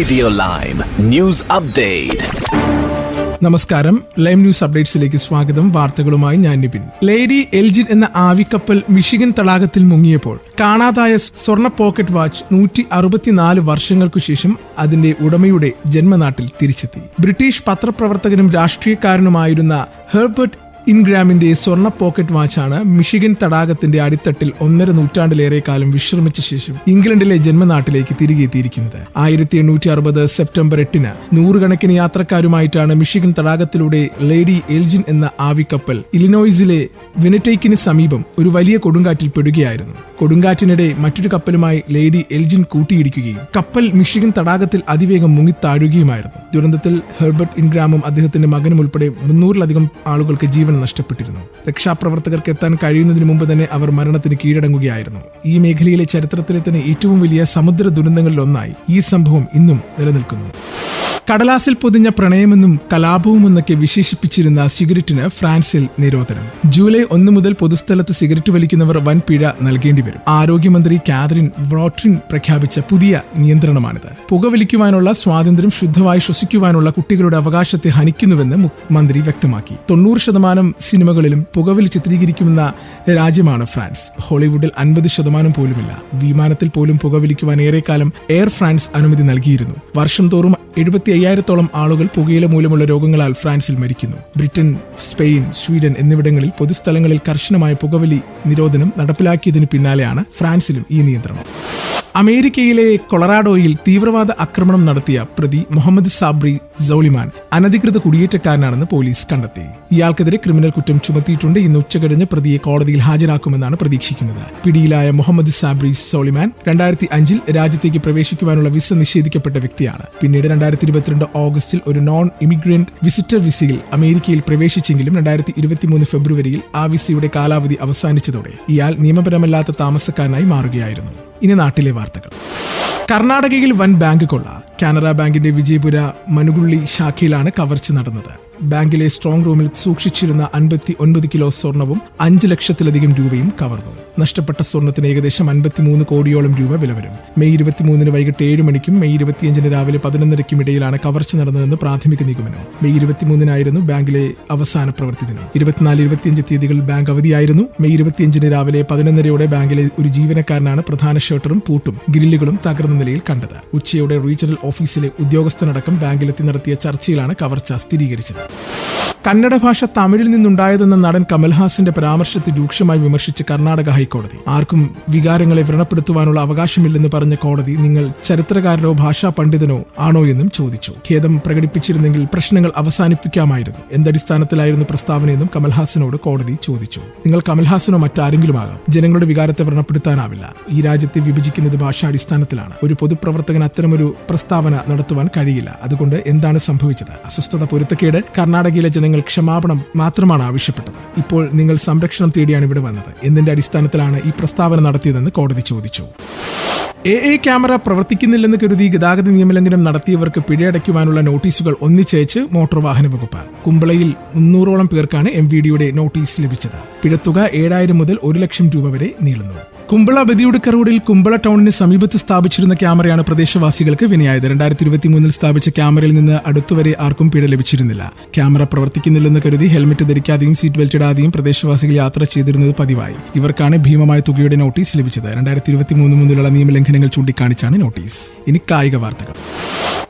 Radio Lime. News Update. നമസ്കാരം. Lime news അപ്ഡേറ്റ്സിലേക്ക് സ്വാഗതം. വാർത്തകളുമായി ഞാൻ നിപിൻ. ലേഡി എൽജിൻ എന്ന ആവിക്കപ്പൽ മിഷിഗൻ തടാകത്തിൽ മുങ്ങിയപ്പോൾ കാണാതായ സ്വർണ പോക്കറ്റ് വാച്ച് നൂറ്റി അറുപത്തിനാല് വർഷങ്ങൾക്കു ശേഷം അതിന്റെ ഉടമയുടെ ജന്മനാട്ടിൽ തിരിച്ചെത്തി. ബ്രിട്ടീഷ് പത്രപ്രവർത്തകനും രാഷ്ട്രീയക്കാരനുമായിരുന്ന ഹെർബർട്ട് ഇൻഗ്രാമിന്റെ സ്വർണ പോക്കറ്റ് വാച്ചാണ് മിഷിഗൻ തടാകത്തിന്റെ അടിത്തട്ടിൽ ഒന്നര നൂറ്റാണ്ടിലേറെ കാലം വിശ്രമിച്ച ശേഷം ഇംഗ്ലണ്ടിലെ ജന്മനാട്ടിലേക്ക് തിരികെ എത്തിയിരിക്കുന്നത്. ആയിരത്തി എണ്ണൂറ്റി അറുപത് സെപ്റ്റംബർ എട്ടിന് നൂറുകണക്കിന് യാത്രക്കാരുമായിട്ടാണ് മിഷിഗൻ തടാകത്തിലൂടെ ലേഡി എൽജിൻ എന്ന ആവിക്കപ്പൽ ഇലിനോയ്സിലെ വിനറ്റേക്കിന് സമീപം ഒരു വലിയ കൊടുങ്കാറ്റിൽ പെടുകയായിരുന്നു. കൊടുങ്കാറ്റിനിടെ മറ്റൊരു കപ്പലുമായി ലേഡി എൽജിൻ കൂട്ടിയിടിക്കുകയും കപ്പൽ മിഷിഗൻ തടാകത്തിൽ അതിവേഗം മുങ്ങിത്താഴുകയുമായിരുന്നു. ദുരന്തത്തിൽ ഹെർബർട്ട് ഇൻഗ്രാമും അദ്ദേഹത്തിന്റെ മകനും ഉൾപ്പെടെ മുന്നൂറിലധികം ആളുകൾക്ക് ജീവൻ നഷ്ടപ്പെട്ടിരുന്നു. രക്ഷാപ്രവർത്തകർക്ക് എത്താൻ കഴിയുന്നതിന് മുമ്പ് തന്നെ അവർ മരണത്തിന് കീഴടങ്ങുകയായിരുന്നു. ഈ മേഖലയിലെ ചരിത്രത്തിലെ തന്നെ ഏറ്റവും വലിയ സമുദ്ര ദുരന്തങ്ങളിലൊന്നായി ഈ സംഭവം ഇന്നും നിലനിൽക്കുന്നു. കടലാസിൽ പൊതിഞ്ഞ പ്രണയമെന്നും കലാപവും എന്നൊക്കെ വിശേഷിപ്പിച്ചിരുന്ന സിഗരറ്റിന് ഫ്രാൻസിൽ നിരോധനം. ജൂലൈ ഒന്ന് മുതൽ പൊതുസ്ഥലത്ത് സിഗരറ്റ് വലിക്കുന്നവർ വൻ പിഴ നൽകേണ്ടി വരും ആരോഗ്യമന്ത്രി കാതറിൻ വ്രോട്രിൻ പ്രഖ്യാപിച്ച പുതിയ നിയന്ത്രണമാണിത്. പുകവലിക്കുവാനുള്ള സ്വാതന്ത്ര്യം ശുദ്ധമായി ശ്വസിക്കുവാനുള്ള കുട്ടികളുടെ അവകാശത്തെ ഹനിക്കുന്നുവെന്ന് മന്ത്രി വ്യക്തമാക്കി. തൊണ്ണൂറ് ശതമാനം സിനിമകളിലും പുകവലി ചിത്രീകരിക്കുന്ന രാജ്യമാണ് ഫ്രാൻസ്. ഹോളിവുഡിൽ അൻപത് ശതമാനം പോലുമില്ല. വിമാനത്തിൽ പോലും പുകവലിക്കുവാൻ ഏറെക്കാലം എയർ ഫ്രാൻസ് അനുമതി നൽകിയിരുന്നു. വർഷം തോറും എഴുപത്തി അയ്യായിരത്തോളം ആളുകൾ പുകയില മൂലമുള്ള രോഗങ്ങളാൽ ഫ്രാൻസിൽ മരിക്കുന്നു. ബ്രിട്ടൻ സ്പെയിൻ സ്വീഡൻ എന്നിവിടങ്ങളിൽ പൊതുസ്ഥലങ്ങളിൽ കർശനമായ പുകവലി നിരോധനം നടപ്പിലാക്കിയതിന് പിന്നാലെയാണ് ഫ്രാൻസിലും ഈ നിയന്ത്രണം. അമേരിക്കയിലെ കൊളറാഡോയിൽ തീവ്രവാദ ആക്രമണം നടത്തിയ പ്രതി മുഹമ്മദ് സാബ്രി സൗലിമാൻ അനധികൃത കുടിയേറ്റക്കാരനാണെന്ന് പോലീസ് കണ്ടെത്തി. ഇയാൾക്കെതിരെ ക്രിമിനൽ കുറ്റം ചുമത്തിയിട്ടുണ്ട്. ഇന്ന് ഉച്ചകഴിഞ്ഞ് പ്രതിയെ കോടതിയിൽ ഹാജരാക്കുമെന്നാണ് പ്രതീക്ഷിക്കുന്നത്. പിടിയിലായ മുഹമ്മദ് സാബ്രി സോളിമാൻ രണ്ടായിരത്തി അഞ്ചിൽ രാജ്യത്തേക്ക് പ്രവേശിക്കുവാനുള്ള വിസ നിഷേധിക്കപ്പെട്ട വ്യക്തിയാണ്. പിന്നീട് രണ്ടായിരത്തി ഇരുപത്തിരണ്ട് ഓഗസ്റ്റിൽ ഒരു നോൺ ഇമിഗ്രന്റ് വിസിറ്റർ വിസയിൽ അമേരിക്കയിൽ പ്രവേശിച്ചെങ്കിലും രണ്ടായിരത്തി ഇരുപത്തിമൂന്ന് ഫെബ്രുവരിയിൽ ആ വിസയുടെ കാലാവധി അവസാനിച്ചതോടെ ഇയാൾ നിയമപരമല്ലാത്ത താമസക്കാരനായി മാറുകയായിരുന്നു. ഇനി നാട്ടിലെ വാർത്തകൾ. കർണാടകയിൽ വൻ ബാങ്ക് കൊള്ള. കാനറ ബാങ്കിന്റെ വിജയപുര മനുകുള്ളി ശാഖയിലാണ് കവർച്ച നടന്നത്. ബാങ്കിലെ സ്ട്രോങ് റൂമിൽ സൂക്ഷിച്ചിരുന്ന അൻപത്തി ഒൻപത് കിലോ സ്വർണവും അഞ്ച് ലക്ഷത്തിലധികം രൂപയും കവർന്നു. നഷ്ടപ്പെട്ട സ്വർണത്തിന് ഏകദേശം അൻപത്തിമൂന്ന് കോടിയോളം രൂപ വില വരും. മെയ് ഇരുപത്തിമൂന്നിന് വൈകിട്ട് ഏഴ് മണിക്കും മെയ് ഇരുപത്തിയഞ്ചിന് രാവിലെ പതിനൊന്നരയ്ക്കും ഇടയിലാണ് കവർച്ച നടന്നതെന്ന് പ്രാഥമിക നിഗമനം. മെയ് ഇരുപത്തിമൂന്നിനായിരുന്നു ബാങ്കിലെ അവസാന പ്രവൃത്തി ദിനം. ഇരുപത്തിനാല് ഇരുപത്തിയഞ്ച് തീയതികളിൽ ബാങ്ക് അവധിയായിരുന്നു. മെയ് ഇരുപത്തിയഞ്ചിന് രാവിലെ പതിനൊന്നരയോടെ ബാങ്കിലെ ഒരു ജീവനക്കാരനാണ് പ്രധാന ഷട്ടറും പൂട്ടും ഗ്രില്ലുകളും തകർന്ന നിലയിൽ കണ്ടത്. ഉച്ചയോടെ റീജിയണൽ ഓഫീസിലെ ഉദ്യോഗസ്ഥനടക്കം ബാങ്കിലെത്തി നടത്തിയ ചർച്ചയിലാണ് കവർച്ച സ്ഥിരീകരിച്ചത്. കന്നഡ ഭാഷ തമിഴിൽ നിന്നുണ്ടായതെന്ന നടൻ കമൽഹാസിന്റെ പരാമർശത്തെ രൂക്ഷമായി വിമർശിച്ച് കർണാടക ഹൈക്കോടതി. ആർക്കും വികാരങ്ങളെ വ്രണപ്പെടുത്തുവാനുള്ള അവകാശമില്ലെന്ന് പറഞ്ഞ കോടതി നിങ്ങൾ ചരിത്രകാരനോ ഭാഷാ പണ്ഡിതനോ ആണോ എന്നും ചോദിച്ചു. ഖേദം പ്രകടിപ്പിച്ചിരുന്നെങ്കിൽ പ്രശ്നങ്ങൾ അവസാനിപ്പിക്കാമായിരുന്നു. എന്തടിസ്ഥാനത്തിലായിരുന്നു പ്രസ്താവനയെന്നും കമൽഹാസനോട് കോടതി ചോദിച്ചു. നിങ്ങൾ കമൽഹാസനോ മറ്റാരെങ്കിലും ആകാം ജനങ്ങളുടെ വികാരത്തെ വ്രണപ്പെടുത്താനാവില്ല. ഈ രാജ്യത്തെ വിഭജിക്കുന്നത് ഭാഷാടിസ്ഥാനത്തിലാണ്. ഒരു പൊതുപ്രവർത്തകൻ അത്തരമൊരു പ്രസ്താവന നടത്തുവാൻ കഴിയില്ല. അതുകൊണ്ട് എന്താണ് സംഭവിച്ചത്? അസ്വസ്ഥത പൊരുത്തക്കേട്? കർണാടകയിലെ ജനങ്ങൾ ക്ഷമാപണം മാത്രമാണ് ആവശ്യപ്പെട്ടത്. ഇപ്പോൾ നിങ്ങൾ സംരക്ഷണം തേടിയാണ് ഇവിടെ വന്നത്. എന്തിന്റെ അടിസ്ഥാനത്തിലാണ് ഈ പ്രസ്താവന നടത്തിയതെന്ന് കോടതി ചോദിച്ചു. എ ഐ ക്യാമറ പ്രവർത്തിക്കുന്നില്ലെന്ന് കരുതി ഗതാഗത നിയമലംഘനം നടത്തിയവർക്ക് പിഴയടയ്ക്കുവാനുള്ള നോട്ടീസുകൾ ഒന്നിച്ചയച്ച് മോട്ടോർ വാഹന വകുപ്പ്. കുമ്പളയിൽ മുന്നൂറോളം പേർക്കാണ് എം വി ഡിയുടെ നോട്ടീസ് ലഭിച്ചത്. പിഴത്തുക ഏഴായിരം മുതൽ ഒരു ലക്ഷം രൂപ വരെ നീളുന്നു. കുമ്പള ബദിയുടുക്ക റോഡിൽ കുമ്പള ടൗണിന് സമീപത്ത് സ്ഥാപിച്ചിരുന്ന ക്യാമറയാണ് പ്രദേശവാസികൾക്ക് വിനയായത്. രണ്ടായിരത്തി ഇരുപത്തി മൂന്നിൽ സ്ഥാപിച്ച ക്യാമറയിൽ നിന്ന് അടുത്തുവരെ ആർക്കും പിഴ ലഭിച്ചിരുന്നില്ല. ക്യാമറ പ്രവർത്തിക്കുന്നില്ലെന്ന് കരുതി ഹെൽമെറ്റ് ധരിക്കാതെയും സീറ്റ് ബെൽറ്റ് ഇടാതെയും പ്രദേശവാസികൾ യാത്ര ചെയ്തിരുന്നത് പതിവായി. ഇവർക്കാണ് ഭീമമായ തുകയുടെ നോട്ടീസ് ലഭിച്ചത്. രണ്ടായിരത്തി ഇരുപത്തി മൂന്ന് മുതലുള്ള നിയമലംഘനങ്ങൾ ചൂണ്ടിക്കാണിച്ചാണ് നോട്ടീസ്. ഇനി കായിക വാർത്തകൾ.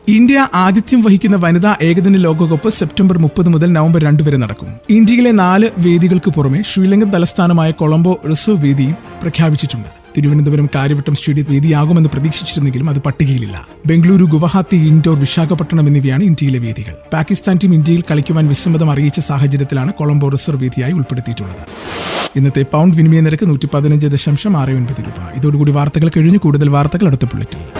ഇന്ത്യ ആതിഥ്യം വഹിക്കുന്ന വനിതാ ഏകദിന ലോകകപ്പ് സെപ്റ്റംബർ മുപ്പത് മുതൽ നവംബർ രണ്ട് വരെ നടക്കും. ഇന്ത്യയിലെ നാല് വേദികൾക്ക് പുറമെ ശ്രീലങ്കൻ തലസ്ഥാനമായ കൊളംബോ റിസർവ് വേദിയും പ്രഖ്യാപിച്ചിട്ടുണ്ട്. തിരുവനന്തപുരം കാര്യവട്ടം സ്റ്റേഡിയം വേദിയാകുമെന്ന് പ്രതീക്ഷിച്ചിരുന്നെങ്കിലും അത് പട്ടികയിലില്ല. ബംഗളൂരു ഗുവാഹത്തി ഇൻഡോർ വിശാഖപട്ടണം എന്നിവയാണ് ഇന്ത്യയിലെ വേദികൾ. പാകിസ്ഥാൻ ടീം ഇന്ത്യയിൽ കളിക്കുവാൻ വിസമ്മതം അറിയിച്ച സാഹചര്യത്തിലാണ് കൊളംബോ റിസർവ് വേദിയായി ഉൾപ്പെടുത്തിയിട്ടുള്ളത്. ഇന്നത്തെ പൗണ്ട് വിനിമയ നിരക്ക് നൂറ്റി പതിനഞ്ച് ദശാംശം ആറ് ഒൻപത് രൂപ. ഇതോടുകൂടി വാർത്തകൾ കഴിഞ്ഞു. കൂടുതൽ വാർത്തകൾ അടുത്ത ബുള്ളറ്റിൽ